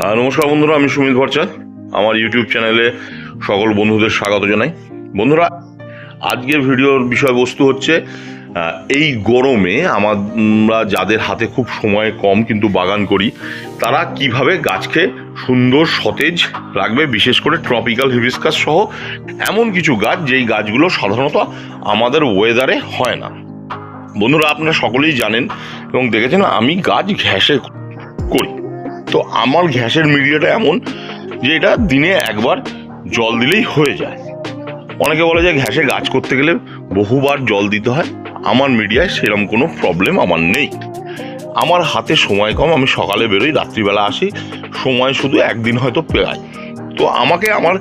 হ্যাঁ নমস্কার বন্ধুরা, আমি সুমিত ভরচাঁদ আমার ইউটিউব চ্যানেলে সকল বন্ধুদের স্বাগত জানাই। বন্ধুরা, আজকের ভিডিওর বিষয়বস্তু হচ্ছে এই গরমে আমরা যাদের হাতে খুব সময় কম কিন্তু বাগান করি, তারা কীভাবে গাছকে সুন্দর সতেজ রাখবে, বিশেষ করে ট্রপিক্যাল হিবিস্কাস সহ এমন কিছু গাছ, যেই গাছগুলো সাধারণত আমাদের ওয়েদারে হয় না। বন্ধুরা, আপনারা সকলেই জানেন এবং দেখেছেন, আমি গাছ ঘ্যাসে করি। তো আমার ঘ্যাসের মিডিয়াটা এমন যে এটা দিনে একবার জল দিলেই হয়ে যায়। অনেকে বলে যে ঘ্যাসে গাছ করতে গেলে বহুবার জল দিতে হয়। আমার মিডিয়ায় সেরকম কোনো প্রবলেম আমার নেই। আমার হাতে সময় কম, আমি সকালে বেরোই, রাত্রিবেলা আসি। সময় শুধু একদিন হয়তো পেলায়। তো আমাকে আমার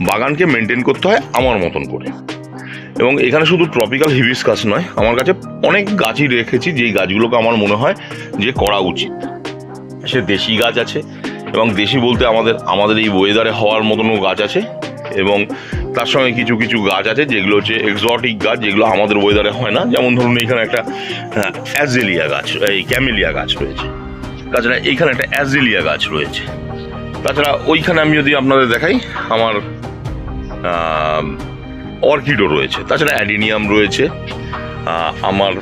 বাগানকে মেনটেন করতে হয় আমার মতন করে। এবং এখানে শুধু ট্রপিক্যাল হিবিসকাস নয়, আমার কাছে অনেক গাছই রেখেছি, যেই গাছগুলোকে আমার মনে হয় যে করা উচিত। সে দেশি গাছ আছে এবং দেশি বলতে আমাদের আমাদের এই ওয়েদারে হওয়ার মতনও গাছ আছে এবং তার সঙ্গে কিছু কিছু গাছ আছে যেগুলো হচ্ছে এক্সটিক গাছ, যেগুলো আমাদের ওয়েদারে হয় না। যেমন ধরুন এখানে একটা অ্যাজেলিয়া গাছ, এই ক্যামেলিয়া গাছ রয়েছে। তাছাড়া এইখানে একটা অ্যাজেলিয়া গাছ রয়েছে। তাছাড়া ওইখানে আমি যদি আপনাদের দেখাই, আমার অর্কিডও রয়েছে। তাছাড়া অ্যাডিনিয়াম রয়েছে। আমার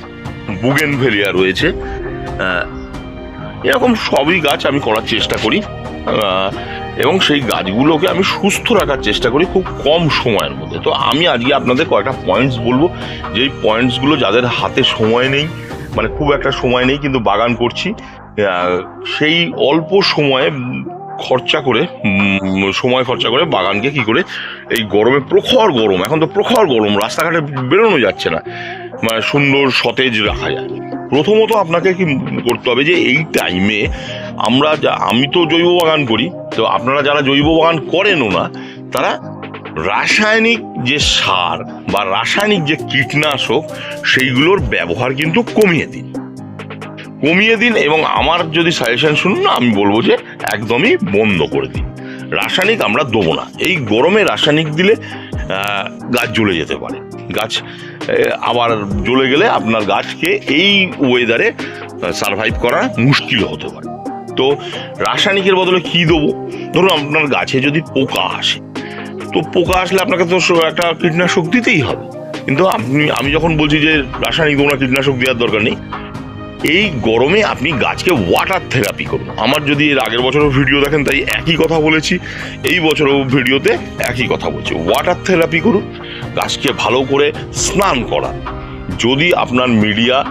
বুগেনভেলিয়া রয়েছে। এরকম সবই গাছ আমি করার চেষ্টা করি। এবং সেই গাছগুলোকে আমি সুস্থ রাখার চেষ্টা করি খুব কম সময়ের মধ্যে। তো আমি আজকে আপনাদের কয়েকটা পয়েন্টস বলব। যেই পয়েন্টসগুলো যাদের হাতে সময় নেই মানে খুব একটা সময় নেই, কিন্তু বাগান করছি সেই অল্প সময়ে খরচা করে সময় খরচা করে বাগানকে কি করে, এই গরমে প্রখর গরম, এখন তো প্রখর গরম, রাস্তাঘাটে বেরোনো যাচ্ছে না। মানে সুন্দর সতেজ রাখা যায়। প্রথমত আপনাকে কি করতে হবে যে এই টাইমে আমরা যা, আমি তো জৈব বাগান করি, তো আপনারা যারা জৈব বাগান করেনও না, তারা রাসায়নিক যে সার বা রাসায়নিক যে কীটনাশক, সেইগুলোর ব্যবহার কিন্তু কমিয়ে দিন। কমিয়ে দিন এবং আমার যদি সাজেশন শুনুন না, আমি বলব যে একদমই বন্ধ করে দিন। রাসায়নিক আমরা দেবো না। এই গরমে রাসায়নিক দিলে গাছ জ্বলে যেতে পারে। গাছ আবার জ্বলে গেলে আপনার গাছকে এই ওয়েদারে সারভাইভ করা মুশকিল হতে পারে। তো রাসায়নিকের বদলে কি দেবো? ধরুন আপনার গাছে যদি পোকা আসে, তো পোকা আসলে আপনাকে তো একটা কীটনাশক দিতেই হবে। কিন্তু আপনি আমি যখন বলছি যে রাসায়নিক না কীটনাশক দেওয়ার দরকার নেই এই গরমে আপনি গাছকে ওয়াটার থেরাপি করুন। আমার যদি এর আগের বছরও ভিডিও দেখেন, তাই একই কথা বলেছি। এই বছরও ভিডিওতে একই কথা বলছি। ওয়াটার থেরাপি করুন, গাছকে ভালো করে স্নান করা যদি আপনার মিডিয়া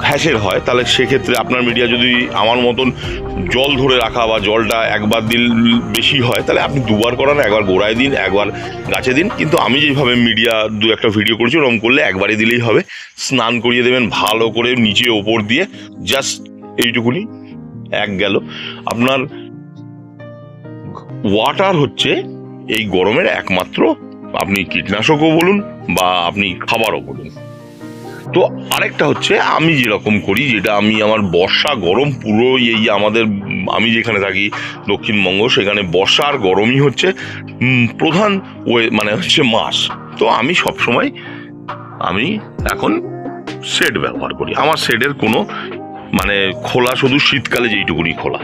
ঘ্যাসের হয়, তাহলে সেক্ষেত্রে আপনার মিডিয়া যদি আমার মতন জল ধরে রাখা বা জলটা একবার দিন বেশি হয়, তাহলে আপনি দুবার করান, একবার গোড়ায় দিন, একবার গাছে দিন। কিন্তু আমি যেভাবে মিডিয়া দু একটা ভিডিও করেছি, ওরকম করলে একবারই দিলেই হবে। স্নান করিয়ে দেবেন, ভালো করে নিচে ওপর দিয়ে জাস্ট এইটুকুনি, এক গেল। আপনার ওয়াটার হচ্ছে এই গরমের একমাত্র, আপনি কীটনাশকও বলুন বা আপনি খাবারও বলুন। তো আরেকটা হচ্ছে, আমি যেরকম করি, যেটা আমি আমার বর্ষা গরম পুরো এই আমাদের, আমি যেখানে থাকি, দক্ষিণবঙ্গ, সেখানে বর্ষা আর গরমই হচ্ছে প্রধান ওয়ে মানে হচ্ছে মাস। তো আমি সব সময় আমি এখন শেড ব্যবহার করি। আমার শেডের কোনো মানে খোলা শুধু শীতকালে যেইটুকুনি খোলা।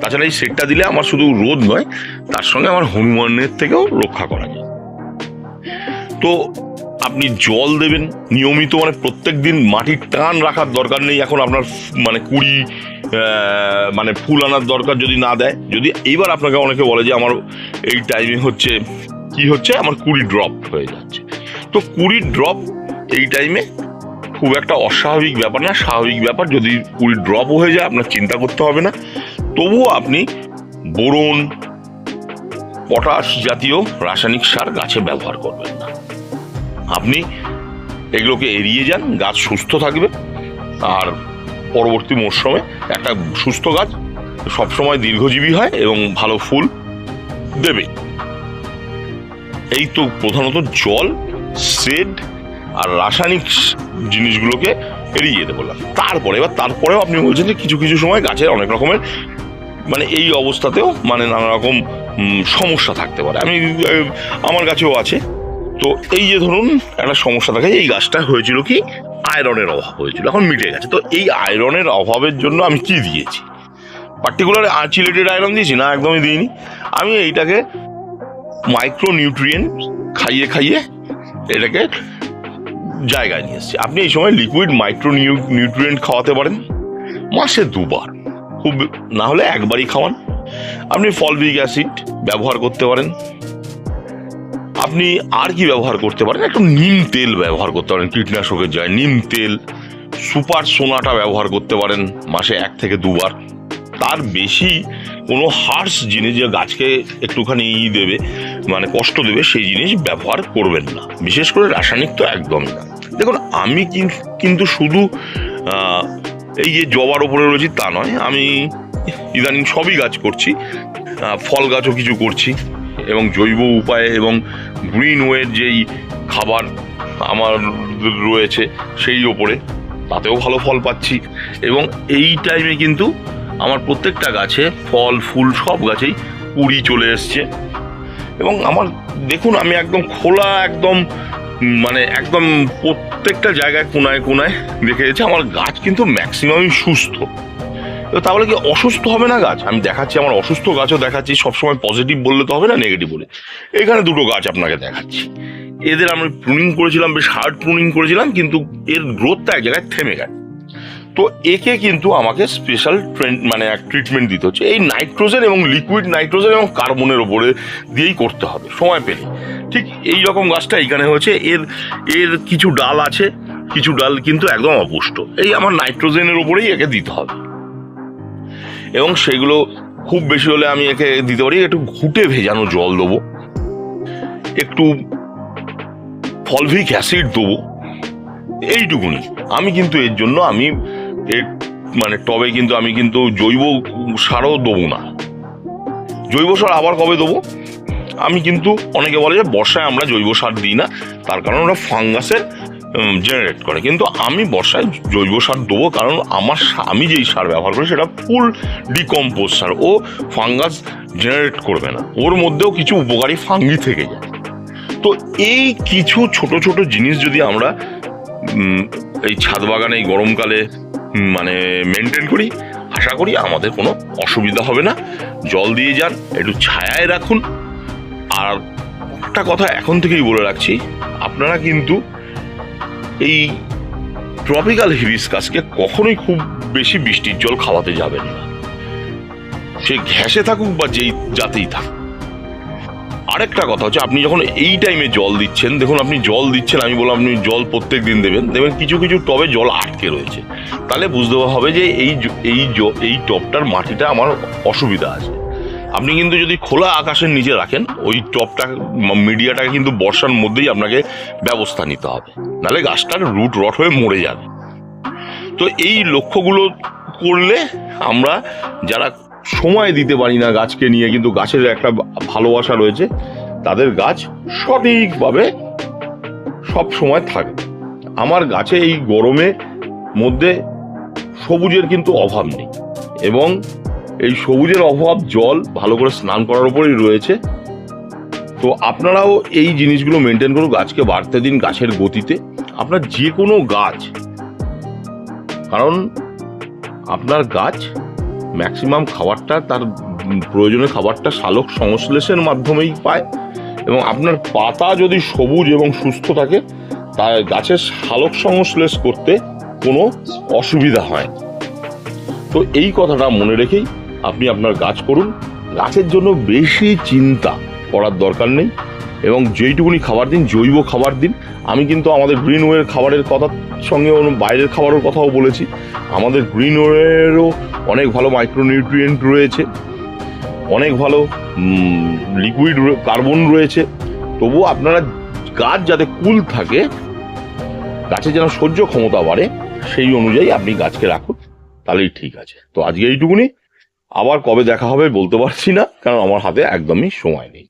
তাছাড়া এই শেডটা দিলে আমার শুধু রোদ নয়, তার সঙ্গে আমার হনুমানের থেকেও রক্ষা করা যায়। তো আপনি জল দেবেন। নিয়মিত মানে প্রত্যেক দিন মাটির টান রাখার দরকার নেই। এখন আপনার মানে কুড়ি মানে ফুল আনার দরকার যদি না দেয়। যদি এইবার আপনাকে অনেকে বলে যে আমার এই টাইমে হচ্ছে, কি হচ্ছে? আমার কুড়ি ড্রপ হয়ে যাচ্ছে। তো কুড়ি ড্রপ এই টাইমে খুব একটা অস্বাভাবিক ব্যাপার না। স্বাভাবিক ব্যাপার, যদি কুড়ি ড্রপ হয়ে যায়, আপনার চিন্তা করতে হবে না। তবুও আপনি বোরন, পটাশ জাতীয় রাসায়নিক সার গাছে ব্যবহার করবেন না। আপনি এগুলোকে এড়িয়ে যান, গাছ সুস্থ থাকবে। আর পরবর্তী মরশুমে একটা সুস্থ গাছ সবসময় দীর্ঘজীবী হয় এবং ভালো ফুল দেবে। এই তো প্রধানত জল, সেড আর রাসায়নিক জিনিসগুলোকে এড়িয়ে যেতে বললাম। তারপরে এবার তারপরেও আপনি বলছেন যে কিছু কিছু সময় গাছের অনেক রকমের মানে এই অবস্থাতেও মানে নানা রকম সমস্যা থাকতে পারে। আমি আমার কাছেও আছে। তো এই যে ধরুন, একটা সমস্যা থাকে, এই গাছটা হয়েছিল কি, আয়রনের অভাব হয়েছিল, এখন মিটে গেছে। তো এই আয়রনের অভাবের জন্য আমি কি দিয়েছি? পার্টিকুলার আর্চিলেটেড আয়রন দিয়েছি? না, একদমই দিইনি। আমি এইটাকে মাইক্রো নিউট্রিয়েন্ট খাইয়ে খাইয়ে এটাকে জায়গায় নিয়ে এসেছি। আপনি এই সময় লিকুইড মাইক্রো নিউট্রিয়েন্ট খাওয়াতে পারেন, মাসে দুবার। খুব না হলে একবারই খাওয়ান। আপনি ফলবিক অ্যাসিড ব্যবহার করতে পারেন। আপনি আর কি ব্যবহার করতে পারেন? একটু নিম তেল ব্যবহার করতে পারেন, কীটনাশকের জয়। নিম তেল, সুপার সোনাটা ব্যবহার করতে পারেন, মাসে এক থেকে দুবার। তার বেশি কোনো হার্স জিনিস যে গাছকে একটুখানি ই দেবে মানে কষ্ট দেবে, সেই জিনিস ব্যবহার করবেন না। বিশেষ করে রাসায়নিক তো একদমই না। দেখুন, আমি কিন- কিন্তু শুধু এই যে জবার ওপরে রয়েছি তা নয়, আমি ইদানিং সবই গাছ করছি ফল গাছও কিছু করছি। এবং জৈব উপায়ে এবং গ্রিন ওয়ের যেই খাবার আমার রয়েছে, সেই ওপরে তাতেও ভালো ফল পাচ্ছি। এবং এই টাইমে কিন্তু আমার প্রত্যেকটা গাছে ফল, ফুল সব গাছেই কুড়ি চলে এসছে। এবং আমার, দেখুন, আমি একদম খোলা, একদম মানে একদম প্রত্যেকটা জায়গায় কোনায় কোনায় দেখে যাচ্ছে আমার গাছ কিন্তু ম্যাক্সিমামই সুস্থ। তো তাহলে কি অসুস্থ হবে না গাছ? আমি দেখাচ্ছি, আমার অসুস্থ গাছও দেখাচ্ছি, সবসময় পজিটিভ বললে তো হবে না নেগেটিভ বলে। এখানে দুটো গাছ আপনাকে দেখাচ্ছি। এদের আমি প্রুনিং করেছিলাম, বেশ হার্ড প্রুনিং করেছিলাম, কিন্তু এর গ্রোথটা এক জায়গায় থেমে গেছে তো একে কিন্তু আমাকে স্পেশাল ট্রেন্ড মানে এক ট্রিটমেন্ট দিতে হচ্ছে। এই নাইট্রোজেন এবং লিকুইড নাইট্রোজেন এবং কার্বনের ওপরে দিয়েই করতে হবে, সময় পেলে। ঠিক এই রকম গাছটা এইখানে হয়েছে। এর এর কিছু ডাল আছে, কিছু ডাল কিন্তু একদম অপুষ্ট। এই আমার নাইট্রোজেনের ওপরেই একে দিতে হবে। এবং সেগুলো খুব বেশি হলে আমি একে দিতে পারি। একটু ঘুটে ভেজানো জল দেবো। একটু ফলভিক অ্যাসিড দেবো। এইটুকুনি। আমি কিন্তু এর জন্য আমি এর মানে টবে কিন্তু আমি কিন্তু জৈব সারও দেবো না। জৈব সার আবার কবে দেবো? আমি কিন্তু অনেকে বলে যে বর্ষায় আমরা জৈব সার দিই না। তার কারণ ওরা ফাঙ্গাসের জেনারেট করে। কিন্তু আমি বর্ষায় জৈব সার দেবো কারণ আমার আমি যেই সার ব্যবহার করি সেটা ফুল ডিকম্পোজ সার। ও ফাঙ্গাস জেনারেট করবে না। ওর মধ্যেও কিছু উপকারী ফাঙ্গি থেকে যায়। তো এই কিছু ছোট ছোট জিনিস যদি আমরা এই ছাদ বাগানে এই গরমকালে মানে মেনটেন করি, আশা করি আমাদের কোনো অসুবিধা হবে না। জল দিয়ে যান, একটু ছায়ায় রাখুন। আর একটা কথা এখন থেকেই বলে রাখছি, আপনারা কিন্তু এই ট্রপিক্যাল হিবিসকাসকে কখনোই খুব বেশি বৃষ্টির জল খাওয়াতে যাবেন না। সে ঘ্যাসে থাকুক বা যেই যাতেই থাকুক। আরেকটা কথা হচ্ছে, আপনি যখন এই টাইমে জল দিচ্ছেন, দেখুন আপনি জল দিচ্ছেন, আমি বললাম আপনি জল প্রত্যেক দিন দেবেন, দেখবেন কিছু কিছু টবে জল আটকে রয়েছে। তাহলে বুঝতে হবে যে এই এই এই টবটার মাটিটা আমার অসুবিধা আছে। আপনি কিন্তু যদি খোলা আকাশের নিচে রাখেন, ওই টপটা, মিডিয়াটাকে কিন্তু বর্ষার মধ্যেই আপনাকে ব্যবস্থা নিতে হবে। নাহলে গাছটার রুট রট হয়ে মরে যাবে। তো এই লক্ষ্যগুলো করলে আমরা যারা সময় দিতে পারি না গাছকে নিয়ে, কিন্তু গাছের একটা ভালোবাসা রয়েছে, তাদের গাছ সঠিকভাবে সব সময় থাকে। আমার গাছে এই গরমে মধ্যে সবুজের কিন্তু অভাব নেই। এবং এই সবুজের অভাব জল ভালো করে স্নান করার উপরেই রয়েছে। তো আপনারাও এই জিনিসগুলো মেনটেন করুন গাছকে বাড়তে দিন গাছের গতিতে। আপনার যে কোনো গাছ। কারণ আপনার গাছ ম্যাক্সিমাম খাবারটা তার উম, প্রয়োজনীয় খাবারটা সালোক সংশ্লেষের মাধ্যমেই পায় এবং আপনার পাতা যদি সবুজ এবং সুস্থ থাকে তার গাছের সালোক সংশ্লেষ করতে কোনো অসুবিধা হয় তো এই কথাটা মনে রেখেই আপনি আপনার গাছ করুন। গাছের জন্য বেশি চিন্তা করার দরকার নেই এবং যেইটুকুনি খাবার দিন, জৈব খাবার দিন। আমি কিন্তু আমাদের গ্রিন ওয়ের খাবারের কথার সঙ্গে বাইরের খাবারের কথাও বলেছি। আমাদের গ্রিন ওয়েরও অনেক ভালো মাইক্রোনিউট্রিয়েন্ট রয়েছে। অনেক ভালো লিকুইড কার্বন রয়েছে। তবুও আপনারা গাছ যাতে কুল থাকে গাছের যেন সহ্য ক্ষমতা বাড়ে, সেই অনুযায়ী আপনি গাছকে রাখুন, তাহলেই ঠিক আছে। তো আজকে এইটুকুনি। আবার কবে দেখা হবে বলতে পারছি না কারণ আমার হাতে একদমই সময় নেই।